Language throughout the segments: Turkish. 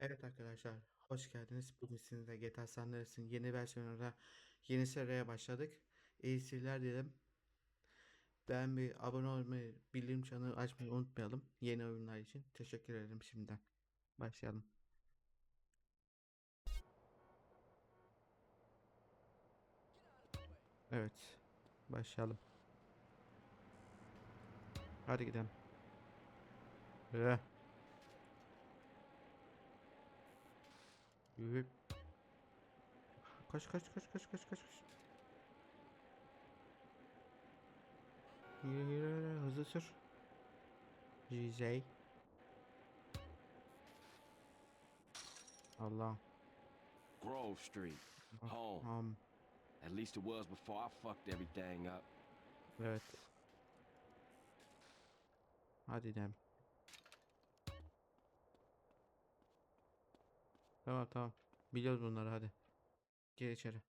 Evet arkadaşlar, hoş geldiniz. Bugün sizinle GTA San Andreas'ın yeni versiyonuna, yeni seriye başladık. İyi seyirler dilerim. Ben bir abone olmayı, bildirim çanı açmayı unutmayalım. Yeni oyunlar için. Teşekkür ederim şimdiden. Başlayalım. Evet, başlayalım. Hadi gidelim. Ee. Yürü. Kaç kaç kaç kaç kaç kaç. Yürü yürü yürü hızlı sür. GZ. Allah. Grove Street. Home. Um, At least it was before I fucked everything up. evet. Hadi dem. Tamam tamam. Biliyoruz bunları hadi. Gir içeri.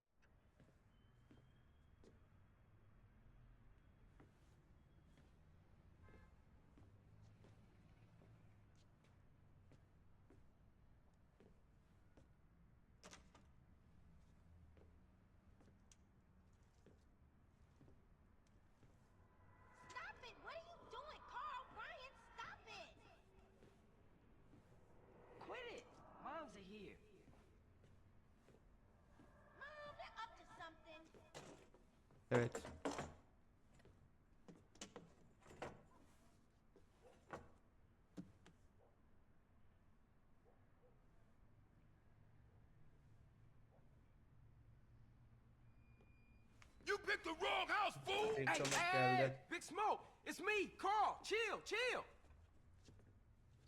You picked the wrong house, fool! Hey, Hey, Thomas hey, geldi. Big Smoke! It's me, Carl! Chill, chill!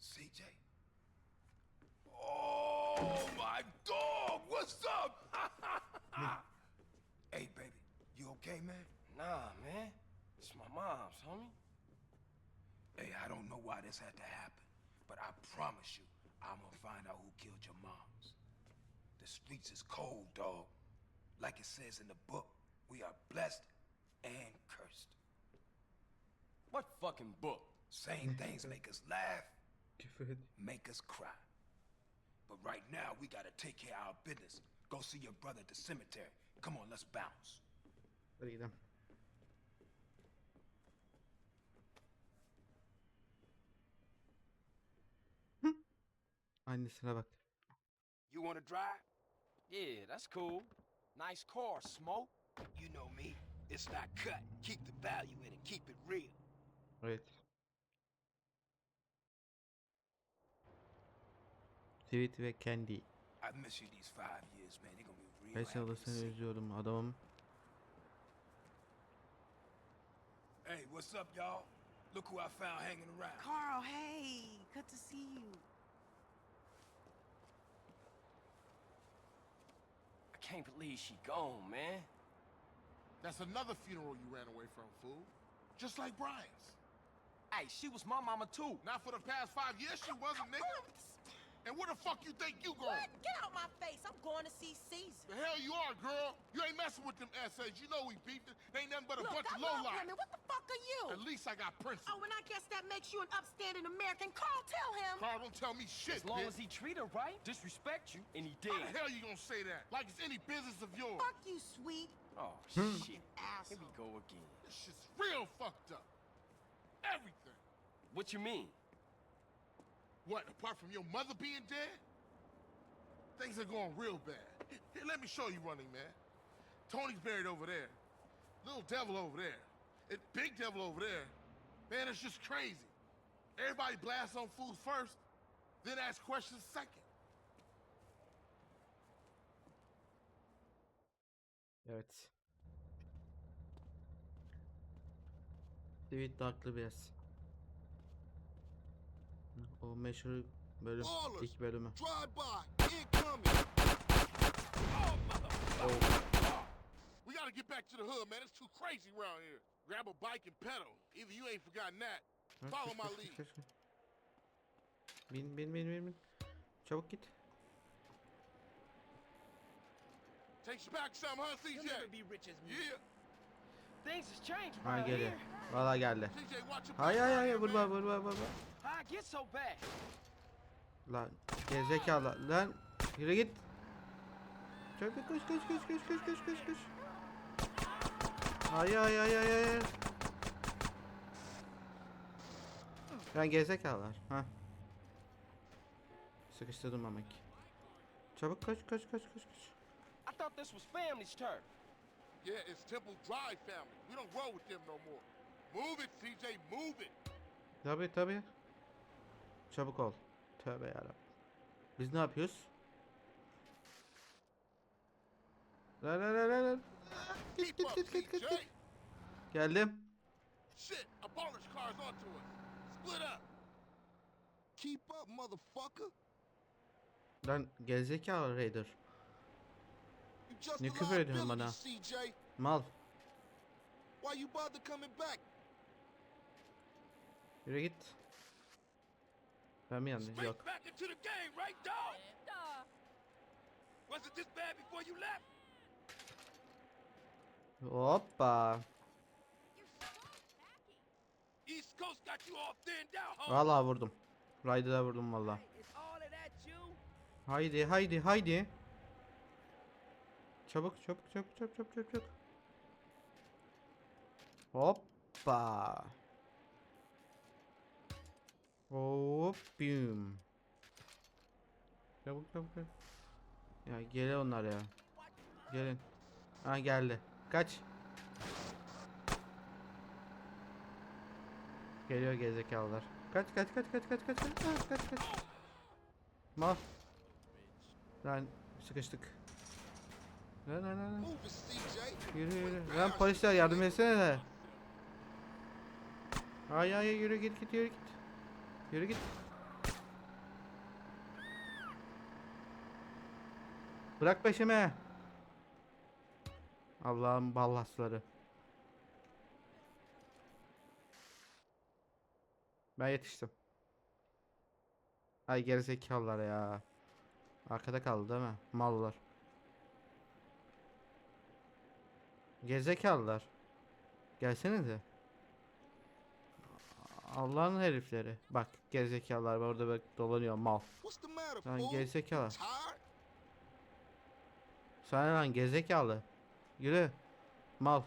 CJ. Oh my dog! What's up? hey, baby, you okay, man? Nah, man. It's my mom's, homie. Hey, I don't know why this had to happen, but I promise you, I'm gonna find out who killed your moms. The streets is cold, dog. Like it says in the book, we are blessed and cursed. What fucking book? Same things make us laugh, make us cry. But right now, we gotta take care of our business. Go see your brother at the cemetery. Come on, let's bounce. Hadi gidelim. Hı. Annesine bak. You wanna drive? Yeah, that's cool. Nice car, Smoke. You know me. It's not cut. Keep the value in it. Keep it real. Evet. Tweet ve Candy. I miss you these five years, man. They're be real. Beş happy seni see you. adamım. Hey, what's up, y'all? Look who I found hanging around. Carl, hey, good to see you. I can't believe she gone, man. That's another funeral you ran away from, fool. Just like Brian's. Hey, she was my mama too. Not for the past five years, she wasn't, nigga. Oh, and where the fuck you think you What? Get out of my face. I'm going to see Caesar. The hell you are, girl. You ain't messing with them essays. You know we beefed it. They ain't nothing but a Look, bunch I of love lowlife. women. What the fuck are you? At least I got principles. Oh, and I guess that makes you an upstanding American. Carl, tell him. Carl, don't tell me shit, As long bitch. as he treat her right, disrespect you, and he did. How did. the hell you gonna say that? Like it's any business of yours. Fuck you, sweet Oh, hmm. shit. Here asshole. we go again. This shit's real fucked up. Everything. What you mean? What, apart from your mother being dead? Things are going real bad. Here, let me show you running, man. Tony's buried over there. Little devil over there. And big devil over there. Man, it's just crazy. Everybody blasts on food first, then ask questions second. Evet. Tweet de haklı biraz. O meşhur bölüm, ilk bölümü. Drive by, incoming. Oh, we gotta get back to the hood, man. It's too crazy around here. Grab a bike and pedal. Either you ain't forgotten that. Follow my lead. Bin bin bin bin bin. Çabuk git. Takes you back some, huh, You'll CJ? never be rich as me. Yeah. Things has changed Ha around geliyor. here. Valla geldi. CJ, watch your Hayır hayır hayır vurma vurma vurma. How I get so bad? Lan Gerizekalı lan. Yürü git. Çabuk koş koş koş koş koş koş koş koş. Ay ay ay ay ay. Lan gerizekalılar. Ha. Sıkıştırdım ama ki. Çabuk koş koş koş koş koş. Thought this was family's turf. Yeah, it's Temple Drive family. We don't roll with them no more. Move it, CJ, move it. Tabi tabi. Çabuk ol. Tövbe yarabbim. Biz ne yapıyoruz? La la la la la. Git git git git git. Geldim. Shit, a polish car's onto us. Split up. Keep up, motherfucker. Lan gerizekalı Raider. Ne küfür ediyorsun bana? Mal. Yürü git. Ben mi yanlış? Yok. Hoppa. Valla vurdum. Rider'a vurdum valla. Haydi haydi haydi. Çabuk çabuk çabuk çabuk çabuk çabuk. çabuk. Hoppa. Hop büm. Çabuk çabuk çabuk. Ya gelin onlar ya. Gelin. Ha geldi. Kaç. Geliyor gerizekalılar. Kaç kaç kaç kaç kaç kaç kaç kaç kaç kaç. Mal. Lan sıkıştık. Lan lan lan. Yürü yürü. Lan polisler yardım etsene de. Ay ay yürü git git yürü git. Yürü git. Bırak peşime. Allah'ın ballasları. Ben yetiştim. Ay gerizekalılar ya. Arkada kaldı değil mi? Mallar. Gerizekalılar. Gelsenize. Allah'ın herifleri. Bak gerizekalılar orada bak dolanıyor mal. Lan gerizekalı. Sana lan gerizekalı. Yürü. Mal.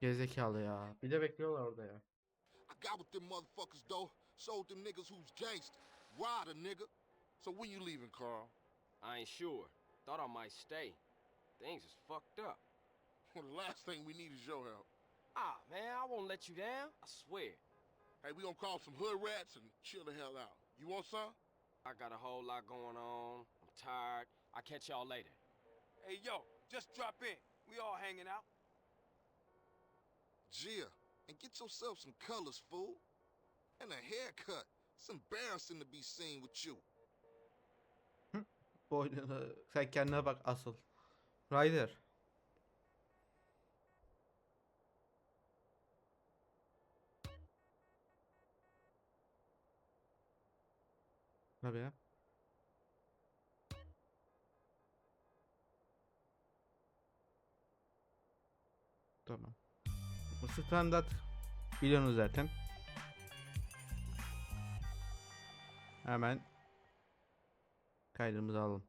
Gerizekalı ya. Bir de bekliyorlar orada ya. I got with them motherfuckers, though. Showed them niggas who's gangster. Ride a nigga. So when you leaving, Carl? I ain't sure. Thought I might stay. Things is fucked up. Well, the last thing we need is your help. Ah, man, I won't let you down. I swear. Hey, we gonna call some hood rats and chill the hell out. You want some? I got a whole lot going on. I'm tired. I'll catch y'all later. Hey, yo, just drop in. We all hanging out. Gia, and get yourself some colors, fool. And a haircut. It's embarrassing to be seen with you. Boynuna sen kendine bak asıl. Ryder. Tabii ya. Tamam. Bu standart biliyorsunuz zaten. Hemen kaydımızı alalım.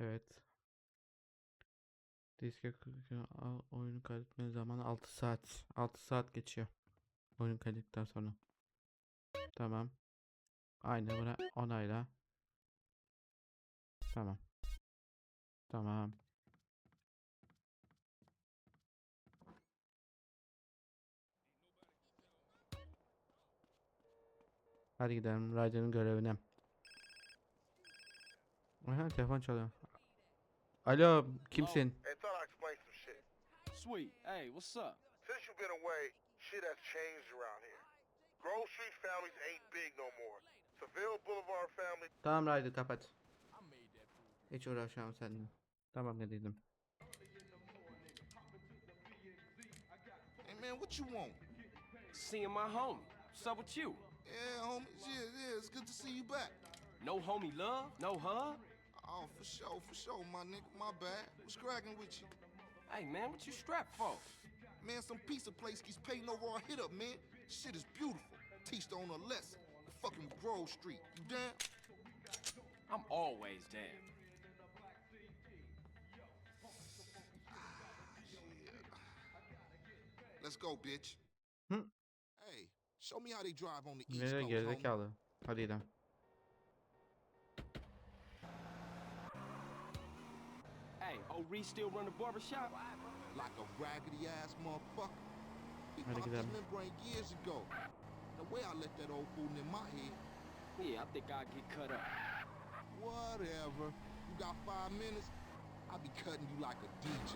Evet. Diske oyunu kaydetme zamanı 6 saat. 6 saat geçiyor. Oyun kaydıktan sonra. Tamam. Aynı buna onayla. Tamam. Tamam. Hadi gidelim Ryder'ın görevine. Aha telefon çalıyor. Alo kimsin? Hey, thought I'd explain some shit. Sweet. Hey, what's up? Since you've been away, shit has changed around here. Grove Street families ain't big no more. Seville Boulevard family Tamam Ryder kapat. Hiç uğraşamam seninle. Tamam ne dedim. Hey, man, what you want? Seeing my homie. What's up with you? Yeah, homie. Yeah, yeah, it's good to see you back. No homie love? No hug? Oh, for sure, for sure, my nigga. My bad. What's cracking with you? Hey, man, what you strapped for? Man, some pizza place keeps paying over our hit up, man. Shit is beautiful. Teach the owner a lesson. The fucking Grove Street. You down? I'm always down. Ah, Let's go, bitch. Hı? Show me how they drive on the East Coast, gerizekalı. Hadi gidelim. Hey, old Reese still run the barbershop? Like a raggedy ass motherfucker. He Hadi popped his gidelim. membrane years ago. The way I let that old fool in my head. Yeah, I think I'll get cut up. Whatever. You got five minutes? I'll be cutting you like a DJ.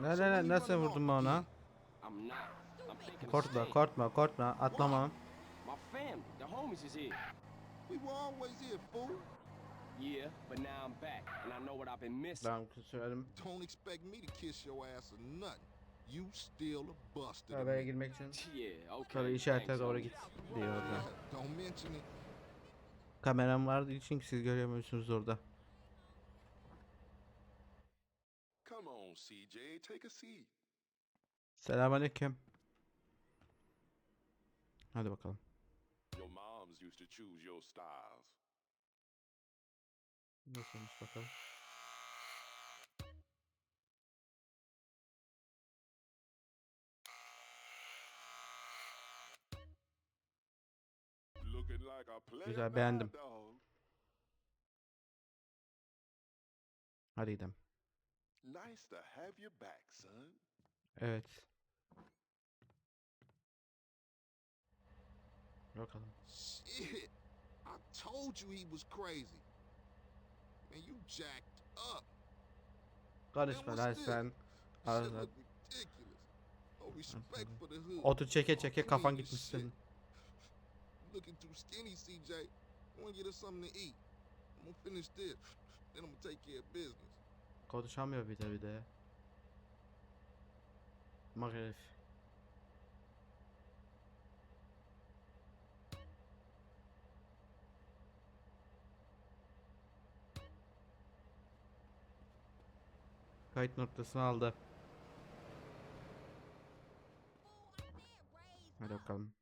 Ne ne ne nasıl vurdun bana? I'm not. Korkma korkma korkma atlamam. My family, the homies is here. We were always here, fool. Yeah, but now I'm back, and I know what I've been missing. Ben söyledim. Don't expect me to kiss your ass or nothing. You still a Araya me. girmek için. Yeah, okay. Tabii işarete thanks, doğru git diyor orada. Don't mention it. Kameram vardı için siz göremiyorsunuz orada. Come on, CJ, take a seat. Selamünaleyküm. Hadi bakalım. Your moms used to choose your styles. Nasılmış bakalım. Looking like a player Güzel, now, beğendim. dog. Hadi gidelim. Nice to have you back, son. Evet. Bakalım. Shit. I told you he was crazy. Man, you jacked up. Karışma lan sen. Arada. hood. Otur çeke çeke Oh, kafan clean as gitmiş shit. senin. Looking too skinny, CJ. I want to get us something to eat. I'm gonna finish this. Then I'm gonna take care of business. Konuşamıyor bir de bir de. Bak herif. Kayıt noktasını aldı. Hadi bakalım.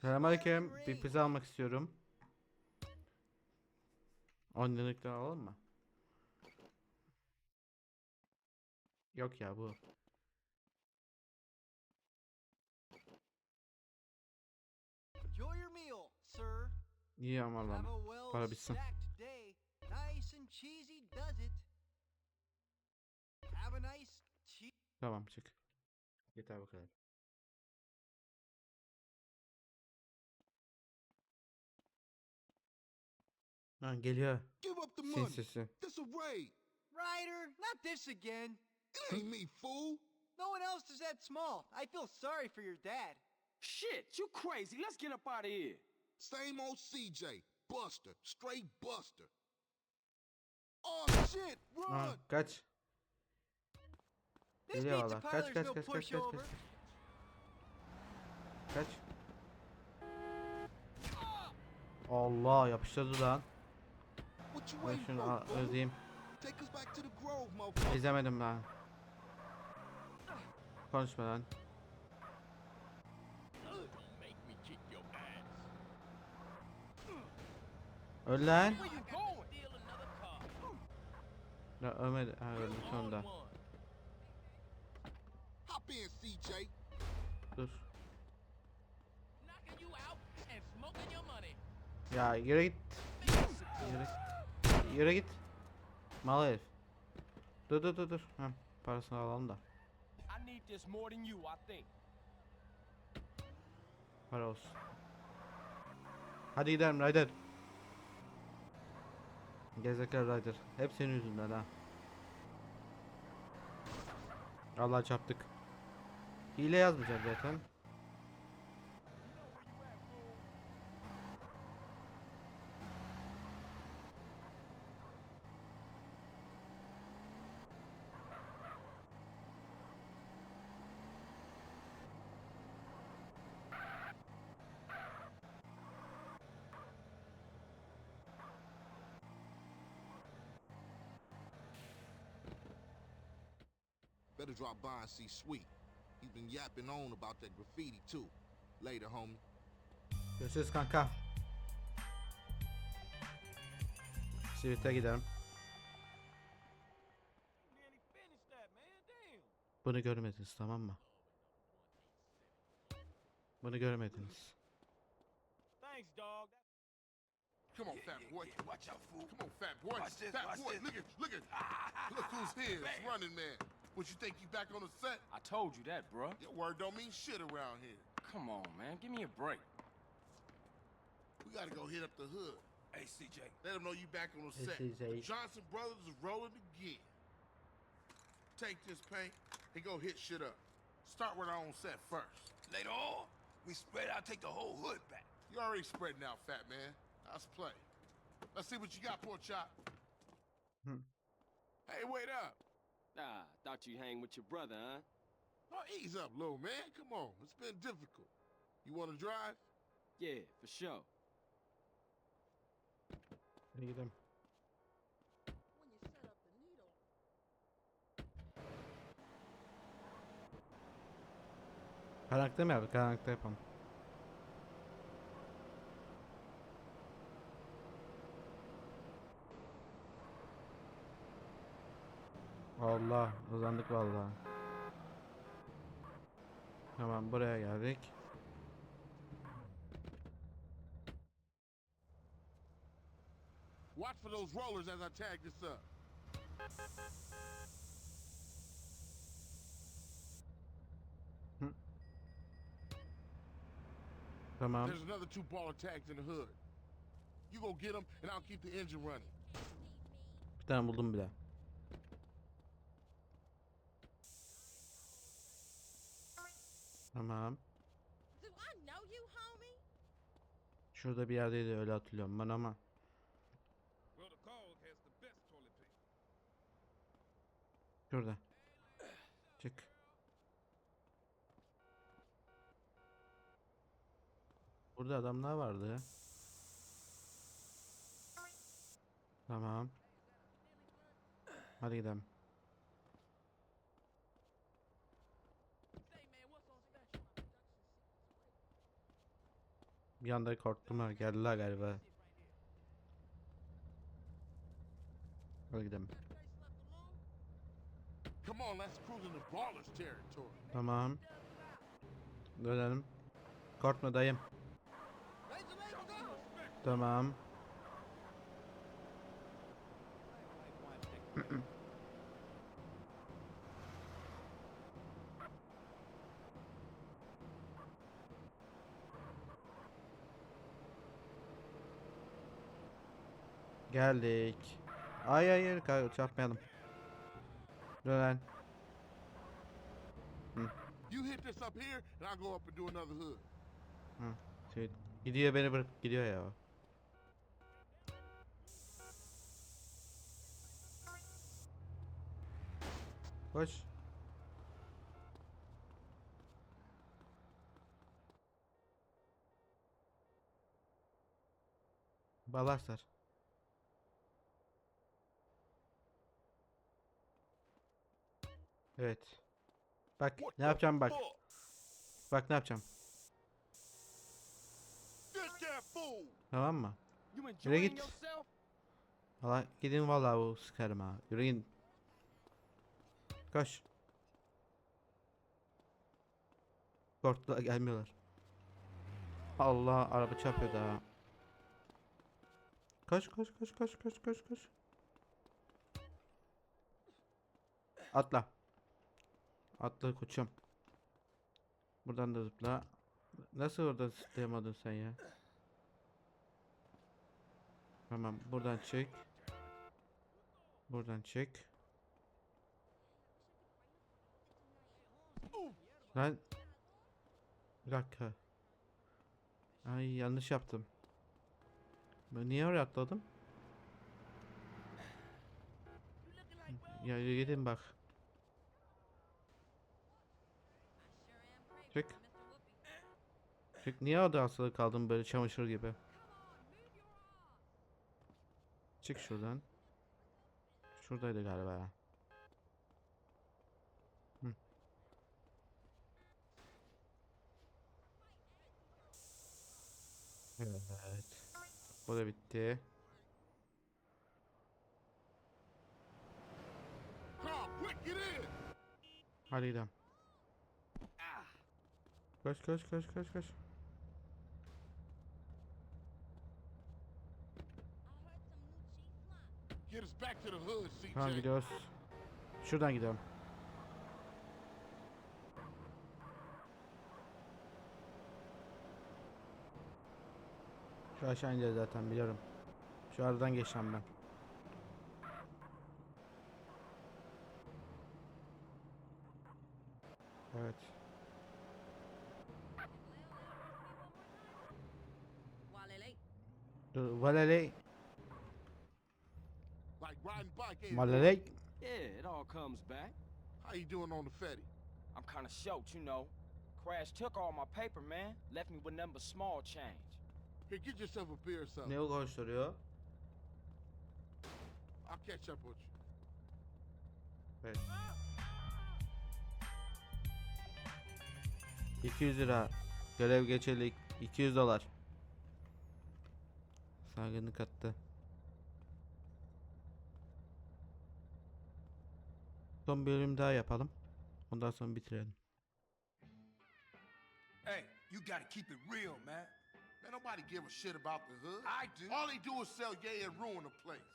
Selamünaleyküm. Bir pizza almak istiyorum. 10 liralıktan alalım mı? Yok ya bu. İyi ama well Para bitsin. Cheesy does it. Have a nice cheese. Tamam çık. Yeter bu kadar. Ha geliyor. Give up the Sin money. sesi. This a raid. Ryder, not this again. It ain't me, fool. No one else is that small. I feel sorry for your dad. Shit, you crazy. Let's get up out of here. Same old CJ. Buster. Straight Buster. Oh, shit. Run. kaç. This Geliyor valla. Kaç kaç kaç kaç kaç kaç. Kaç. Allah yapıştırdı lan. Ben şunu özleyeyim. İzlemedim ben. Konuşma lan. Öl lan. Ya ölmedi. Ha öldü sonunda. Dur. Ya yürü git. Yürü, yürü git. Mal herif. Dur dur dur dur. Ha, parasını alalım da. Para olsun. Hadi gidelim Ryder. Gezekalı Ryder. Hep senin yüzünden ha. Allah çarptık. Hile yazmayacağım zaten. Better drop by and see Sweet. He's been yapping on about that graffiti too. Later, homie. Görüşürüz kanka. Sivit'e gidelim. Nearly finished that, man. Damn. Bunu görmediniz tamam mı? Bunu görmediniz. Thanks, dog. Come on, Yeah, fat yeah, boy. yeah. Watch out, fool. Come on, fat boy. Watch this, fat watch boy, this. look at, look at, ah, look who's here. It's Bam. running man. What you think you back on the set? I told you that, bruh. Your word don't mean shit around here. Come on, man. Give me a break. We gotta go hit up the hood. Hey, CJ. Let them know you back on the This set. is The Johnson brothers is rolling again. Take this paint and go hit shit up. Start with our own set first. Later on, we spread out, take the whole hood back. You already spreading out, fat man. Let's play. Let's see what you got, poor chop. Hmm. Hey, wait up. Ah, thought you hang with your brother, huh? Oh, ease up, little man. Come on. It's been difficult. You want to drive? Yeah, for sure. Hadi gidelim. When you set up the needle. Karanlıkta mı yapalım? Allah uzandık vallahi. Tamam buraya geldik. Watch for those rollers as I tag this up. Tamam. There's another two baller tags in the hood. You go get them, and I'll keep the engine running. Bir tane buldum bile. Tamam. Şurada bir yerdeydi öyle hatırlıyorum ben ama. Şurada. Çık. Burada adamlar vardı. Tamam. Hadi gidelim. Bir anda korktum ha geldiler galiba. Hadi gidelim. Tamam. Dönelim. Korkma dayım. Tamam. Geldik. Ay hayır çarpmayalım. Dönen. You hit this up here, and I'll go up and do another hood. Hı. Şey, gidiyor beni bırakıp gidiyor ya. Koş. Balaslar. Evet. Bak ne yapacağım bak. Bak ne yapacağım. Tamam mı? Yürü git. Valla gidin vallahi bu sıkarım ha. Yürü gidin. Koş. Korktular gelmiyorlar. Allah araba çarpıyor daha. Koş koş koş koş koş koş koş. Atla. Atla koçum. Buradan da zıpla. Nasıl orada zıplayamadın sen ya? Tamam buradan çık. Buradan çık. Lan. Bir dakika. Ay yanlış yaptım. Ben niye oraya atladım? Ya gidin bak. Çık. Çık niye orada asılı kaldın böyle çamaşır gibi? Çık şuradan. Şuradaydı galiba. Hı. Evet. Bu da bitti. Hadi gidelim. Back to the hood, CJ. Tamam gidiyoruz. Şuradan gidelim. Şu aşağı ineceğiz zaten biliyorum. Şu aradan geçeceğim ben. Evet. Valele, Like riding bike Valele. Yeah, it all comes back. How you doing on the Fetty? I'm kinda short, you know. Crash took all my paper, man. Left me with but small change. Here, get yourself a beer or something. Ne o koşturuyor? I'll catch up with you. Evet. 200 lira. Görev geçerli 200 dolar. Saygınlık attı. Son bir bölüm daha yapalım. Ondan sonra bitirelim. Hey, you gotta keep it real, man. Man, nobody give a shit about the hood. I do. All they do is sell gay and ruin the place.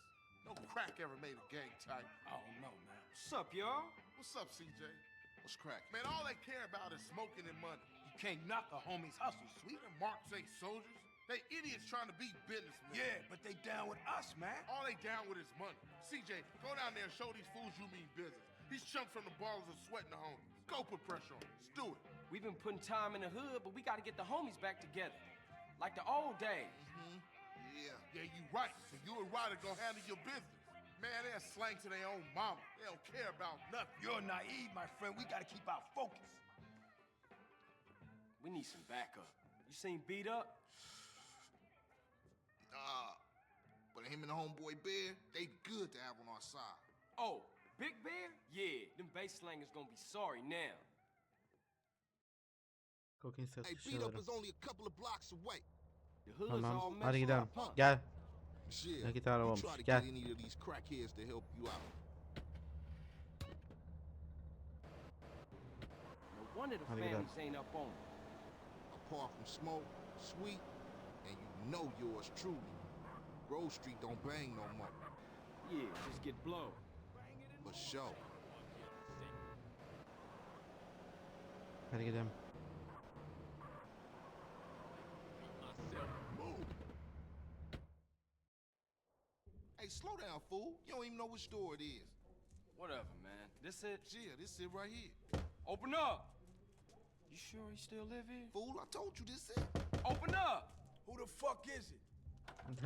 No crack ever made a gang type. I don't know, man. What's up, y'all? What's up, CJ? What's crack? Man, all they care about is smoking and money. You can't knock a homie's hustle, sweet. Them marks ain't soldiers. They idiots trying to be businessmen. Yeah, but they down with us, man. All they down with is money. CJ, go down there and show these fools you mean business. These chumps from the ballers are sweating the homies. Go put pressure on them. Let's do it. We've been putting time in the hood, but we gotta get the homies back together. Like the old days. Mhm. Yeah, yeah, you right. So you and Ryder go handle your business. Man, they're slang to their own mama. They don't care about nothing. You're naive, my friend. We gotta keep our focus. We need some backup. You seen beat up? Nah. But him and the homeboy Bear, they good to have on our side. Oh, Big Bear? Yeah, them bass slangers gonna be sorry now. Kokain Hey, beat up is only a couple of blocks away. The hood's all Tamam. messed Hadi gidelim. up, huh? Gel. Shit. Ne git you arabamız. try to Gel. get any of these crackheads to help you out. No wonder the Hadi gidelim. families ain't up on it. Apart from Smoke, Sweet, and you know yours truly. Grove Street don't bang no more. Yeah, just get blown. For sure. Hadi gidelim. Hey, slow down, fool. You don't even know which store it is. Whatever, man. This it? Yeah, this it right here. Open up! You sure he still live here? Fool, I told you this it. Open up! Who the fuck is it?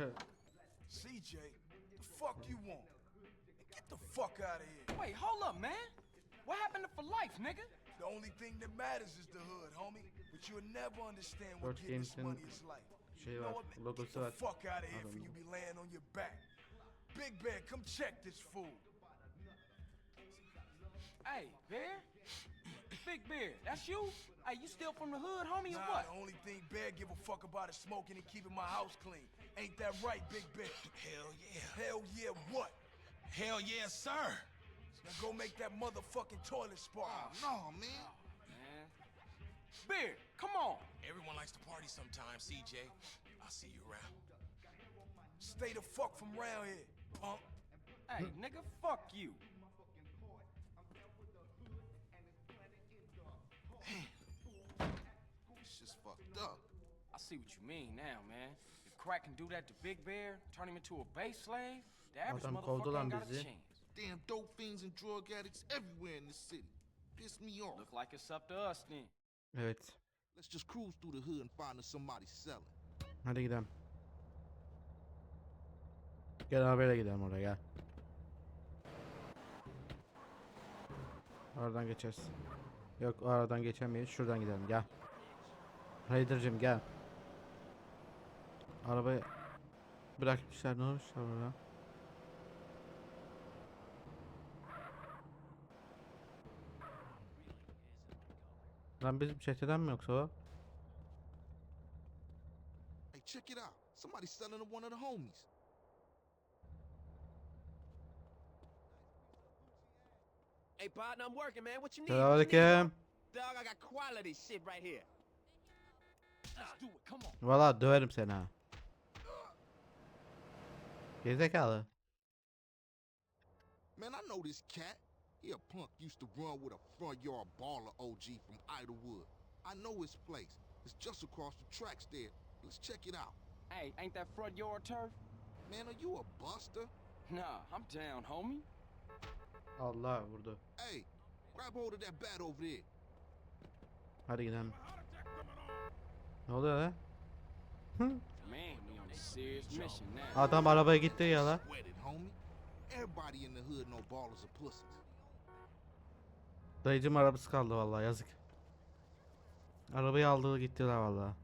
CJ, the fuck you want? Get the fuck out of here. Wait, hold up, man. What happened to for life, nigga? The only thing that matters is the hood, homie. But you'll never understand what Dört getting this Games'in money is like. şey You know what, man? Get the fuck out of here for you be laying on your back. Big Bear, come check this fool. Hey, Bear? Big Bear, that's you? Hey, you still from the hood, homie, or Nah, what? the only thing Bear give a fuck about is smoking and keeping my house clean. Ain't that right, Big Bear? Hell yeah. Hell yeah, what? Hell yeah, sir. Now go make that motherfucking toilet spark. Oh, no, man. Man. Bear, come on. Everyone likes to party sometimes, CJ. I'll see you around. Stay the fuck from around here, punk. Hey, nigga, fuck you. See what you mean now, man. If Crack can do that to Big Bear, turn him into a base slave, the average Adam motherfucker lan ain't got a bizi. chance. Damn dope fiends and drug addicts everywhere in this city. Piss me off. Look like it's up to us then. Evet. Let's just cruise through the hood and find us somebody selling. Hadi gidelim. Gel arabayla gidelim oraya gel. Oradan geçeriz. Yok o aradan geçemeyiz. Şuradan gidelim gel. Raider'cim gel. Arabayı bırakmışlar ne olmuşlar orada? Lan bizim çeteden mi yoksa o? Hey, check it out. Somebody's selling to one of the homies. Hey, partner, I'm working, man. What you need? Selamünaleyküm. Dog, I got quality shit right here. Let's do it. Come on. Valla döverim seni ha. Gerizekalı. Man, I know this cat. He a punk used to run with a front yard baller OG from Idlewood. I know his place. It's just across the tracks there. Let's check it out. Hey, ain't that front yard turf? Man, are you a buster? Nah, I'm down, homie. Allah vurdu. Hey, grab hold of that bat over there. Hadi gidelim. Ne oluyor lan? Hı? Adam arabaya gitti ya la. Sweat it, homie. Everybody in the hood know ballers are pussies. Dayıcım arabası kaldı vallahi yazık. Arabayı aldı gittiler vallahi.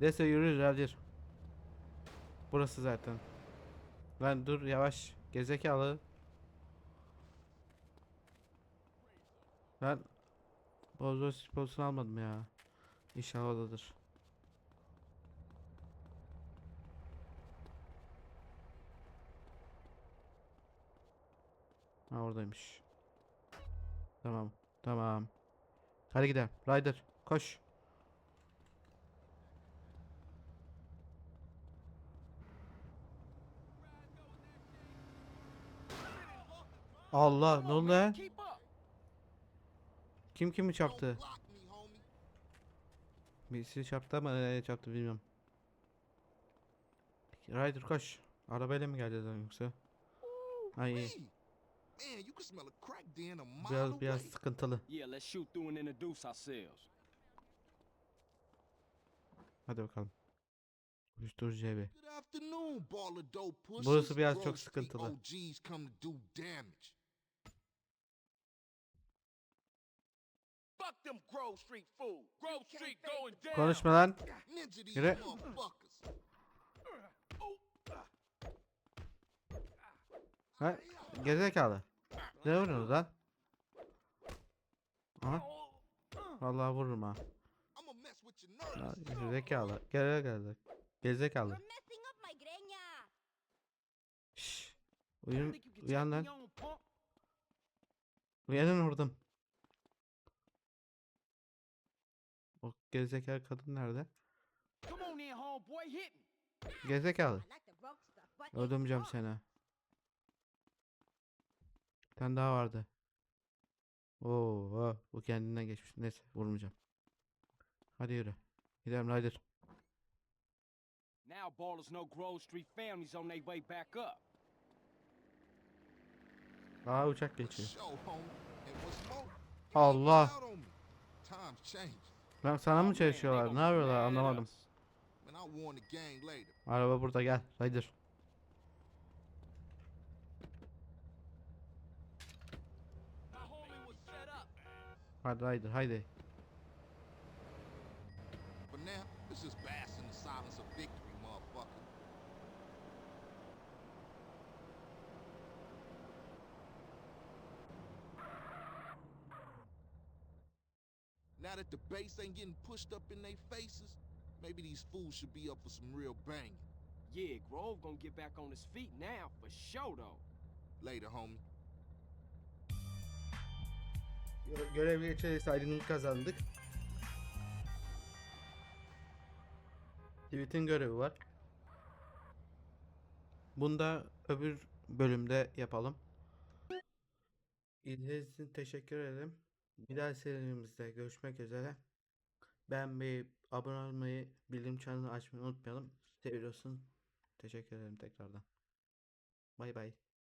Neyse yürü Radir. Burası zaten. Lan dur yavaş. Gezekalı. Ben Bozo sporusunu almadım ya. İnşallah odadır. Ha oradaymış. Tamam. Tamam. Hadi gidelim. Ryder koş. Allah ne oldu up. Kim kimi çarptı? Birisi çarptı ama nereye çarptı bilmiyorum. Ryder koş. Arabayla mı geleceğiz yoksa? Ay man, you can smell a crack den a mile Biraz biraz away. sıkıntılı. Yeah, let's shoot through and introduce ourselves. Hadi bakalım. Uyuşturucu evi. Good afternoon, baller dope pussies. Burası biraz çok sıkıntılı. OGs come to do damage. Fuck them Grove Street fools. Grove Street going down. Konuşma lan. Yürü. Ha, gerizekalı. Ne vuruyorsunuz lan? Aha. Vallahi vururum ha. Ya. Gerizekalı. Gerizekalı. Gerizekalı. Şşş. Uyun, uyan lan. Uyanın vurdum. O gerizekalı kadın nerede? Gerizekalı. Öldürmeyeceğim seni. Bir tane daha vardı. Oo, oh, bu kendinden geçmiş. Neyse vurmayacağım. Hadi yürü. Gidelim Ryder. Now ballers know Grove Street families on their way back up. Aa uçak geçiyor. Allah. Lan sana Oh, mı they çalışıyorlar? Ne yapıyorlar anlamadım. Araba burada gel. Ryder. Hadi Ryder haydi. For now, let's just bask in the silence of victory, motherfucker. Now that the bass ain't getting pushed up in their faces, maybe these fools should be up for some real banging. Yeah, Grove gonna get back on his feet now, for sure though. Later, homie. Görev geçerisi aydınlık kazandık. Tweet'in görevi var. Bunda öbür bölümde yapalım. İzlediğiniz için teşekkür ederim. Bir daha serimizde görüşmek üzere. Beğenmeyi, abone olmayı, bildirim çanını açmayı unutmayalım. Seviyorsun. Teşekkür ederim tekrardan. Bay bay.